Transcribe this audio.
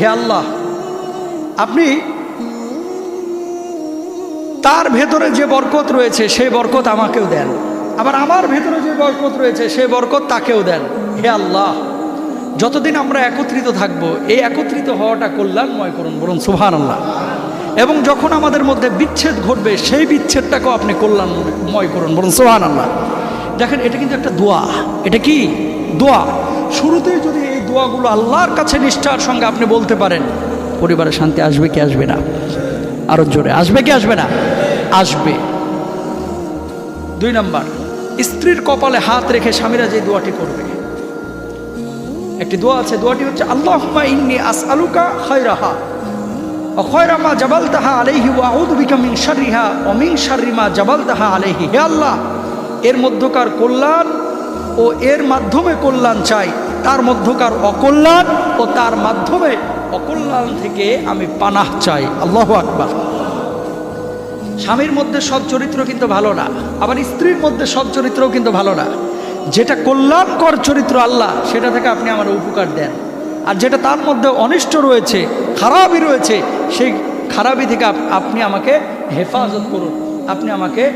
হে আল্লাহ, আপনি তার ভেতরে যে বরকত রয়েছে সেই বরকত আমাকেও দেন। আবার আমার ভেতরে যে বরকত রয়েছে সেই বরকত তাকেও দেন। হে আল্লাহ, যতদিন আমরা একত্রিত থাকব, এই একত্রিত হওয়াটা কল্যাণময় করুন, বলুন সুহান আল্লাহ এবং যখন আমাদের মধ্যে বিচ্ছেদ ঘটবে, সেই বিচ্ছেদটাকেও আপনি কল্যাণময় করুন, বলুন সোহান আল্লাহ দেখেন, এটা কিন্তু একটা দোয়া। এটা কি? দোয়া। শুরুতেই যদি দোয়াগুলো আল্লাহর কাছে নিষ্ঠার সঙ্গে আপনি বলতে পারেন পরিবারে শান্তি আসবে কি আসবে না? আরও জোরে, আসবে কি আসবে না? আসবে। দুই নাম্বার, স্ত্রীর কপালে হাত রেখে স্বামীরা যে দোয়াটি করবে। একটি দোয়া আছে, দোয়াটি হচ্ছে আল্লাহ ইন্নি আসআলুকা খয়রাহা অখয়রা মা জাবাল তাহা আলাইহি ওয়া আউযু বিকা মিন শাররিহা, ওয়া মিন জাবাল তাহা আলাইহি। হে আল্লাহ, এর মধ্যকার কল্যাণ ও এর মাধ্যমে কল্যাণ চাই। তার মধ্যকার অকল্যাণ ও তার মাধ্যমে অকল্যাণ থেকে আমি পানাহ চাই। আল্লাহ আকবার। স্বামীর মধ্যে সৎ চরিত্র কিন্তু ভালো না, আবার স্ত্রীর মধ্যে সৎ চরিত্রও কিন্তু ভালো না। যেটা কল্যাণকর চরিত্র আল্লাহ, সেটা থেকে আপনি আমার উপকার দেন। আর যেটা তার মধ্যে অনিষ্ট রয়েছে, খারাপই রয়েছে, সেই খারাপই থেকে আপনি আমাকে হেফাজত করুন, আপনি আমাকে